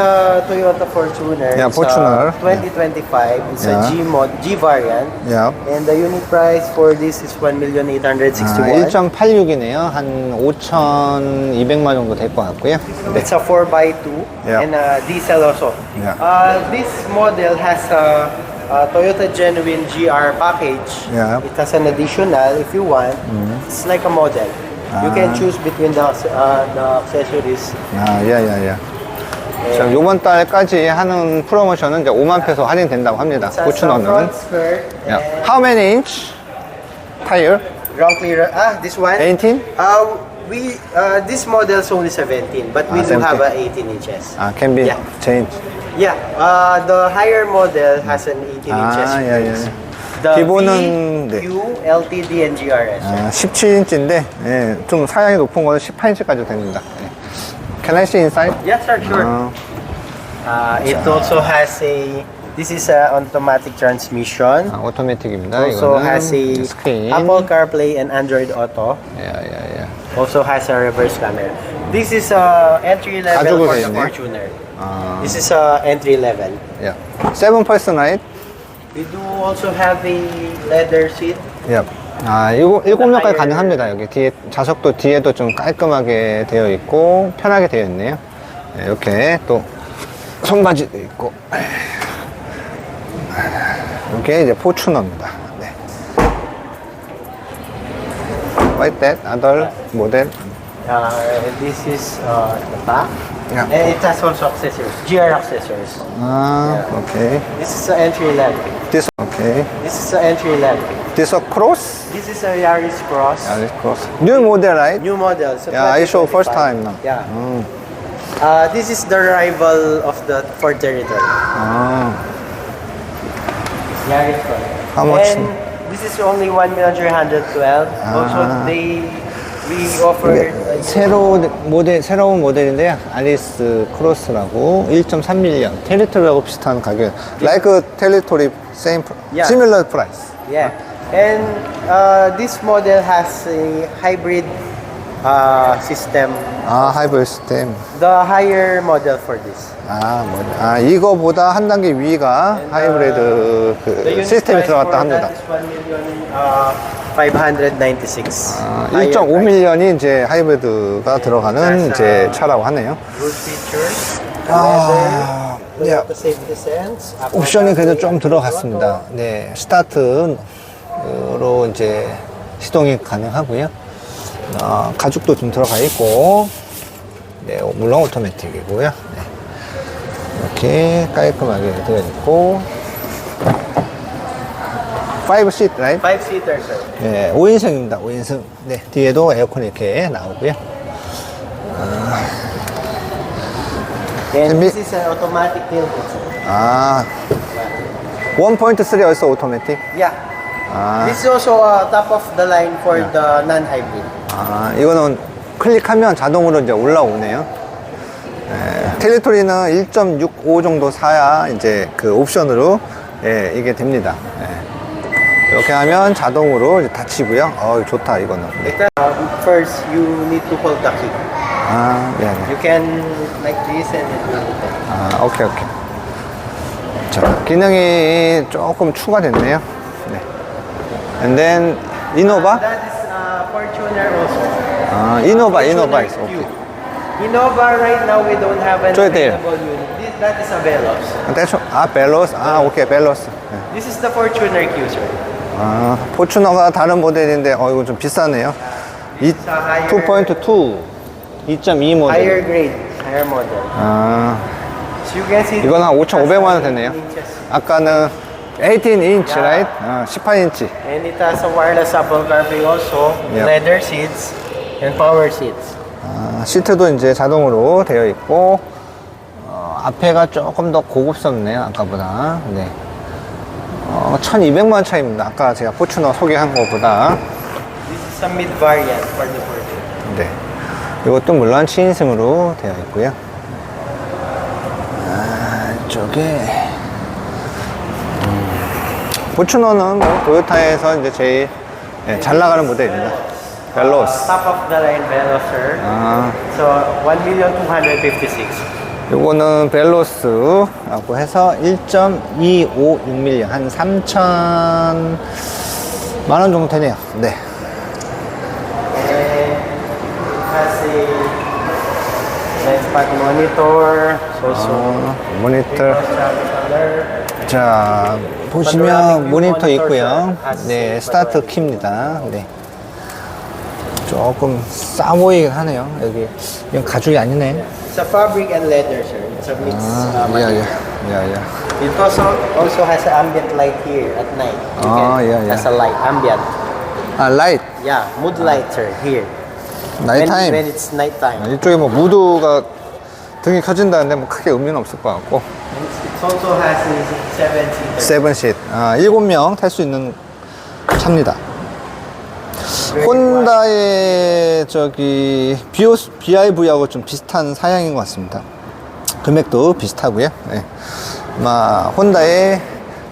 the Toyota Fortuner. Yeah, It's, Fortuner. Uh, 2025. It's Yeah. a G mod, G variant. Yeah. And the unit price for this is 아, 1,861,000. 1.86이네요. 한 5,200만 정도 될 것 같고요. 네. It's a 4x2 Yeah. and a diesel also. Yeah. Uh, this model has a, a Toyota Genuine GR package. Yeah. Mm-hmm. It has an additional if you want. It's like a model. You Ah. can choose between the, uh, the accessories. 아, 예, 예, 예. 자, 요번 달까지 하는 프로모션은 이제 5만 페소 할인된다고 합니다. It has a 고추너는. front skirt Yeah. and How many inch tire? clear. Ah, this one. 18? Uh, we uh, this model is only 17, but we Ah, do 17. have a 18 inches. 아, can be Yeah. changed. Yeah, uh, the higher model has an 18 inches. 아, 예, 예. The 기본은, V, 네. Q, LTD, and GRS. 아, 17인치인데, 예, 좀 사양이 높은 거는 18인치까지 됩니다. 예. Can I see inside? Yes, sir, sure. 아, Uh, it also has a. This is a automatic transmission. 아, 오토매틱입니다. also 이거는 has a 스크린. Apple CarPlay and Android Auto. 예, 예, 예. Also has a reverse camera. This is a entry level 가죽으로 for 돼 the 있네. Fortuner. 아, This is a entry level. 예. 세븐 펄스 나잇? We do also have a leather seat. 예. 아, 일곱, 일곱 명까지 가능합니다. 여기 뒤에, 좌석도 뒤에도 좀 깔끔하게 되어 있고, 편하게 되어 있네요. 예, 이렇게 또, 손바지도 있고. 이게 이제 포추너입니다. 네. Like that, other model. Uh, this is uh, the back. Yeah. And it has also accessories, GR accessories. 아, 오케이. This is the entry level. This, 오케이. This is the entry level. This a cross? This is a Yaris Cross. Yeah, this cross. New model, right? New model. So Yeah, I show first 2025. time now. Yeah. 음. Uh, this is the rival of the Ford Territory. 아, Yaris Cross. How much? And this is only 1,312. Also, they we offer 이게 새로 모델 새로운 모델인데요. 알리스 크로스라고 1.3밀리언 테리토리하고 비슷한 가격. Like 테리토리 same Yeah. similar price. yeah. And uh, this model has a hybrid uh, system. 아 하이브리드 시스템. The higher model for this. 아, 뭐, 아 이거보다 한 단계 위가 하이브리드 그 시스템이 들어갔다 합니다. that is 1 million, uh, 596. 아, Higher price. 1.5밀리언이 이제 하이브리드가 들어가는 이제 차라고 하네요. 아. Apple 옵션이 그래도 좀 들어갔습니다. 네, 스타트 로 이제 시동이 가능하고요. 어, 가죽도 좀 들어가 있고, 네, 물론 오토매틱이고요. 네. 이렇게 깔끔하게 되어 있고, 5 시트, right? Auto. Five seater, sir. 네, 5인승입니다. 5인승. 네, 뒤에도 에어컨 이렇게 나오고요. And Can this is an automatic tailgate, sir. 아, 1.3 also automatic. Yeah. 아. This is also uh, top of the line for the non-hybrid. 아, 이거는 클릭하면 자동으로 이제 올라오네요. 예, 테리토리는 1.65 정도 사야 이제 그 옵션으로 예, 이게 됩니다. 예. 이렇게 하면 자동으로 이제 닫히고요. 어, 좋다, 이거는. 네. Uh, first, you need to hold the key. 아, 네, 네. You can like this and it will open. 아, 오케이, 오케이. 자, 기능이 조금 추가됐네요. 네. And then, 이노바? That is uh, Fortuner also. 아, 이노바, 이노바 Fortuner is Q. okay. Innova right now we don't have an 저기 돼요. available unit. This, that is a Veloz. 대충, 아, 벨로스? 아, 오케이, 벨로스. 네. This is the Fortuner Q, sir. 아, 포추너가 다른 모델인데, 어, 이거 좀 비싸네요. 이, It's a higher, 2.2, 2.2 모델. higher grade, higher model. 아, So you can see 이건 한 it has 5,500만 원18 되네요. 아까는 18인치, Yeah. right? 아, 18인치. And it has a wireless Apple CarPlay also, Yeah. leather seats, and power seats. 아, 시트도 이제 자동으로 되어 있고, 어, 앞에가 조금 더 고급스럽네요, 아까보다. 네. 어, 1200만 원 차이입니다. 아까 제가 포추너 소개한 것보다. This is a mid variant for the Fortuner. 네. 이것도 물론 7인승으로 되어 있고요. 아, 이쪽에. 음, 포추너는 뭐 도요타에서 이제 제일 예, 잘 나가는 모델입니다. 벨로스. Uh, top of the line sir. 아, So 1,256. 요거는 벨로스라고 해서 1.256mm 한 3천 만 원 정도 되네요. 네. And has a lens monitor. So, also 어, 모니터. 자, 보시면 모니터 있고요. 네, 스타트 키입니다. 네. 조금 싸 보이긴 하네요. 여기. 이건 가죽이 아니네. It's a fabric and leather, sir. It's a mix. 아, uh, 야, material. 야, 야, 야. It also also has an ambient light here at night. You Ah, can- yeah, yeah. Has a light, ambient. 아, 라이트. Yeah, mood light, sir. Here. When, 나이타임. when it's nighttime. 이쪽에 뭐 무드가 등이 켜진다는데 뭐 크게 의미는 없을 것 같고. Also has seven seater. 세븐쉿. 아, 일곱 명탈 수 있는 차입니다. 혼다의 저기 비오스, BIV하고 좀 비슷한 사양인 것 같습니다. 금액도 비슷하고요. 네. 마 혼다의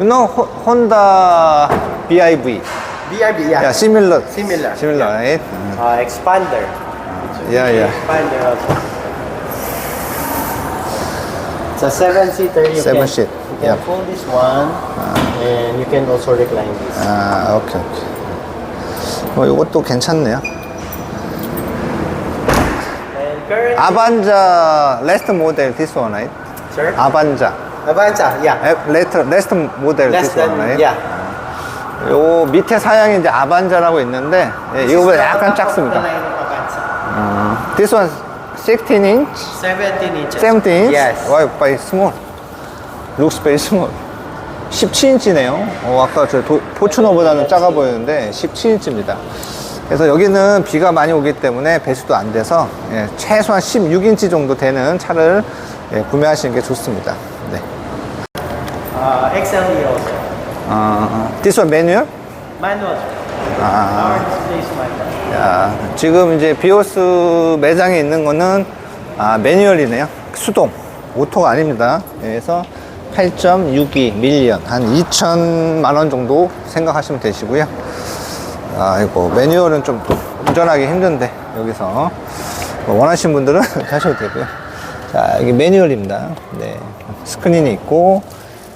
no 호- 혼다 BIV. BRB, yeah. 야 similar. Similar. Similar. Right? Uh, expander. Yeah, yeah. Expander also. It's a seven seater. You Seven can, seat, You can yeah. fold this one, and you can also recline this. 아, 오케이, 오케이. 어, 이것도 괜찮네요. And currently, 아반자 레스트 모델 this one, right? sir, 아반자. Avanza, yeah. 레스트 레스트 모델 Less this one, than, right? yeah. 요 밑에 사양이 이제 아반자라고 있는데 예, 이거보다 약간 Top of the 작습니다. line of Avanza. This one 16 inch, 17 inches. 17 inch. Yes. Why by small? Looks very small. 17인치네요. 어, 아까 저 도- 포추너보다는 작아 보이는데 17인치입니다. 그래서 여기는 비가 많이 오기 때문에 배수도 안 돼서 예, 최소한 16인치 정도 되는 차를 예, 구매하시는 게 좋습니다. 네. Uh, XLE also. 아, this one manual? Manual. 아. 야, 지금 이제 비오스 매장에 있는 거는 아, 매뉴얼이네요. 수동. 오토가 아닙니다. 그래서 8.62 밀리언. 한 2천만 원 정도 생각하시면 되시고요. 아, 이거 매뉴얼은 좀 운전하기 힘든데, 여기서. 뭐 원하시는 분들은 하셔도 되고요. 자, 이게 매뉴얼입니다. 네. 스크린이 있고,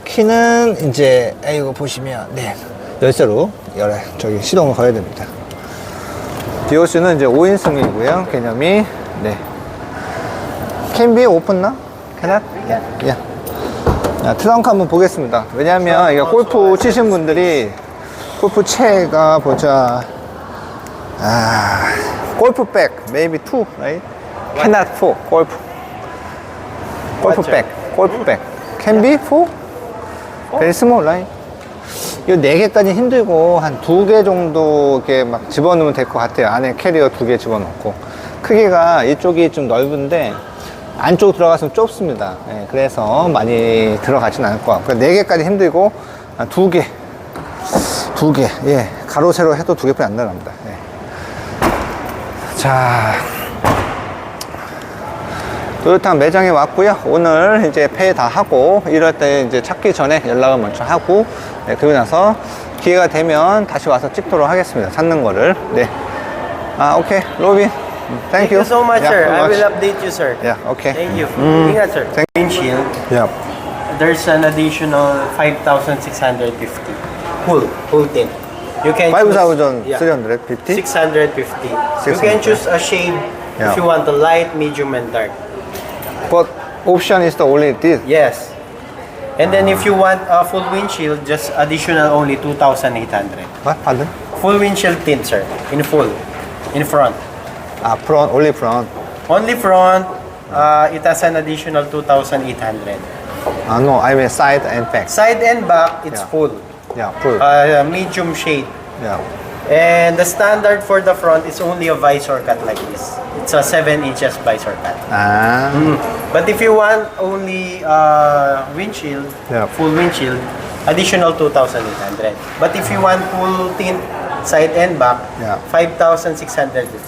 키는 이제, 아, 이거 보시면, 네. 열쇠로, 열어, 저기 시동을 걸어야 됩니다. 디오스는 이제 5인승이고요. 개념이 네. Can be open now? Cannot? Yeah. 자, 트렁크 한번 보겠습니다. 왜냐하면 이게 골프 치신 분들이 골프 채가 보자. 아, 골프 백 maybe two, right? Cannot four. 골프. 골프 백. 골프 백. Can be four? Very small, right? 이거 네 개까지 힘들고 한 두 개 정도 이렇게 막 집어넣으면 될 것 같아요. 안에 캐리어 두 개 집어넣고 크기가 이쪽이 좀 넓은데 안쪽 들어가서는 좁습니다. 예, 그래서 많이 들어가진 않을 것 같고요. 네 개까지 힘들고 한두 개, 두 개, 예, 가로 세로 해도 두 개뿐이 안 나갑니다. 예. 자. 토요타 매장에 왔고요. 오늘 이제 폐 다 하고 이럴 때 이제 찾기 전에 연락을 먼저 하고 네, 그리고 나서 기회가 되면 다시 와서 찍도록 하겠습니다. 찾는 거를. 네. 아, 오케이. 로빈. Thank Thank you so much, Yeah, sir. I will update you, sir. Yeah, okay. Thank you. Mm. Ingat, sir. Thank- Windshield. Yeah. There's an additional 5,650. Full, full tint. You can choose- 5,350. 650. You 600. can choose a shade Yeah. if you want the light, medium, and dark. But option is the only this. Yes. And then if you want a full windshield, just additional only 2,800. What? Pardon? Full windshield tint, sir. In full. In front. Ah, front, only front. Only front, uh, it has an additional 2,800. Ah, no, I mean side and back. Side and back, it's Yeah. full. Yeah, full. Uh, medium shade. Yeah. And the standard for the front is only a visor cut like this. It's a 7 inches visor cut. Ah, But if you want only uh, windshield, Yeah. full windshield, additional 2,800. But if you want full tint side and back, Yeah. 5,650.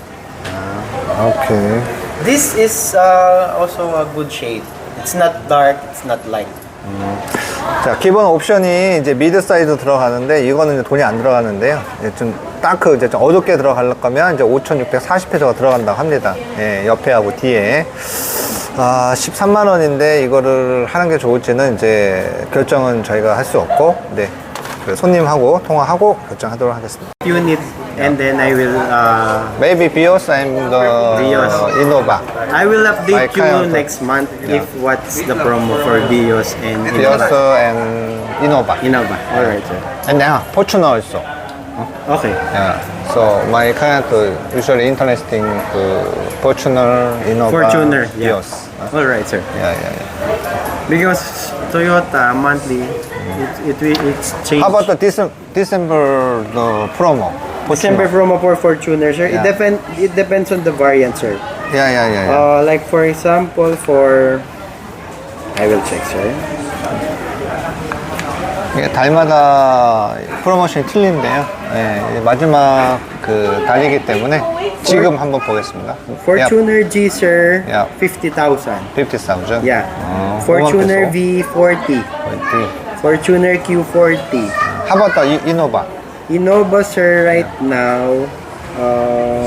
okay. This is uh, also a good shade. It's not dark, it's not light. 자, 기본 옵션이 이제 미드 사이즈 들어가는데 이거는 이제 돈이 안 들어가는데요. 예, 좀 다크 이제 좀 어둡게 들어갈 거면 이제 5,640회저가 들어간다고 합니다. 예, 옆에하고 뒤에. 아, 13만 원인데 이거를 하는 게 좋을지는 이제 결정은 저희가 할 수 없고, 네. 그 손님하고 통화하고 결정하도록 하겠습니다. unit and then I will uh, Maybe Bios and the Bios. Innova. I will My update you client. next month Yeah. if what's the promo for Bios and Bios Innova. and Innova. Innova. Alright, sir. And now Fortuner also. Okay. Yeah. So my client usually interesting to Fortuner, Innova, Fortuner, yeah. Bios. Alright, sir. Yeah, yeah, yeah. Because Toyota monthly, it, it it's changed. How about the December, December the promo? December promo for Fortuner, sir? Yeah. It depend. It depends on the variant, sir. Yeah, yeah, yeah, yeah. Uh, like for example, for I will check, sir. 이게 달마다 프로모션이 틀린데요. 예, 마지막 그 달이기 때문에 지금 한번 보겠습니다. Fortuner G, sir, Yeah. fifty thousand. 50,000. Yeah. 어, Fortuner 5만 V40. 페소. Fortuner Q40. How about the Innova? Innova, sir, right now, uh,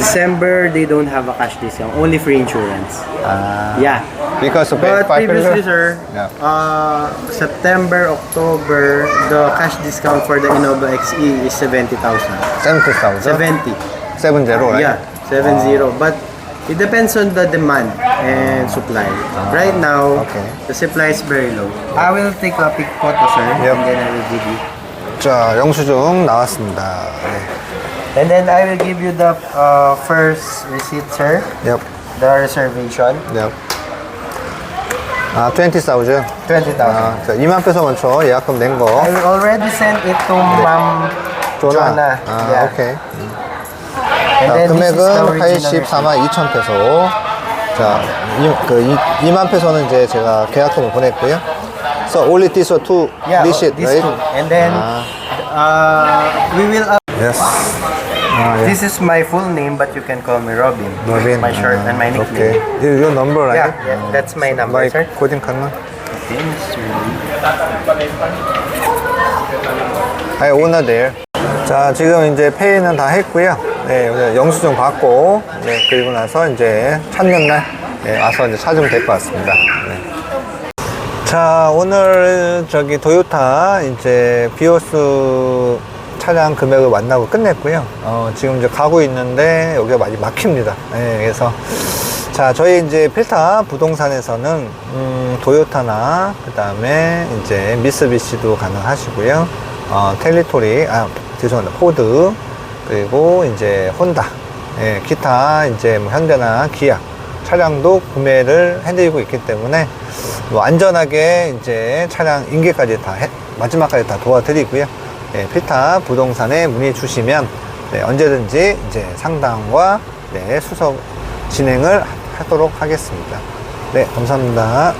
December, they don't have a cash discount. Only free insurance. 아, Yeah. because of But previously, sir, Yeah. uh, September, October, the cash discount for the Innova XE is 70,000. 70,000? 70. 70, right? Yeah, 70. But it depends on the demand and supply. Right now, Okay. the supply is very low. I will take a pic photo, sir, Yep. and then I will give you. 자, 영수증 나왔습니다. 네. And then I will give you the uh, first receipt, sir, Yep, the reservation, yep. 아, 20,000? 20,000. 아, 자, 2만 페소 먼저 예약금 낸 거. I will already send it to Ma'am 조나. Jonah. 아, Yeah. 오케이. And 자, this 금액은 original 84만 2천 페소. 자, 이, 그 이, 2만 페소는 이제 제가 계약금을 보냈고요. So only this or two Yeah, receipt, these right? two. And then Ah. uh, we will. Up- Yes. 아, 예. This is my full name, but you can call me Robin. Robin. My short 아, and my Okay. nickname. Your, your number, right? Yeah, yeah, that's my number, My sir. Okay, Mr. I own there. 자, 지금 이제 페이는 다 했고요. 네, 오늘 영수증 받고, 네, 그리고 나서 이제 찾는 날, 네, 와서 이제 찾으면 될 것 같습니다. 네. 자, 오늘 저기 도요타 이제 비오스 차량 금액을 만나고 끝냈고요. 어, 지금 이제 가고 있는데 여기가 많이 막힙니다. 네, 그래서 자, 저희 이제 필타 부동산에서는 음, 도요타나 그다음에 이제 미쓰비시도 가능하시고요. 어, 텔리토리, 아, 죄송합니다. 포드 그리고 이제 혼다, 예, 기타 이제 뭐 현대나 기아 차량도 구매를 해드리고 있기 때문에 뭐 안전하게 이제 차량 인계까지 다 해- 마지막까지 다 도와드리고요. 네, 필타 부동산에 문의 주시면 네, 언제든지 이제 상담과 네, 수석 진행을 하도록 하겠습니다. 네, 감사합니다.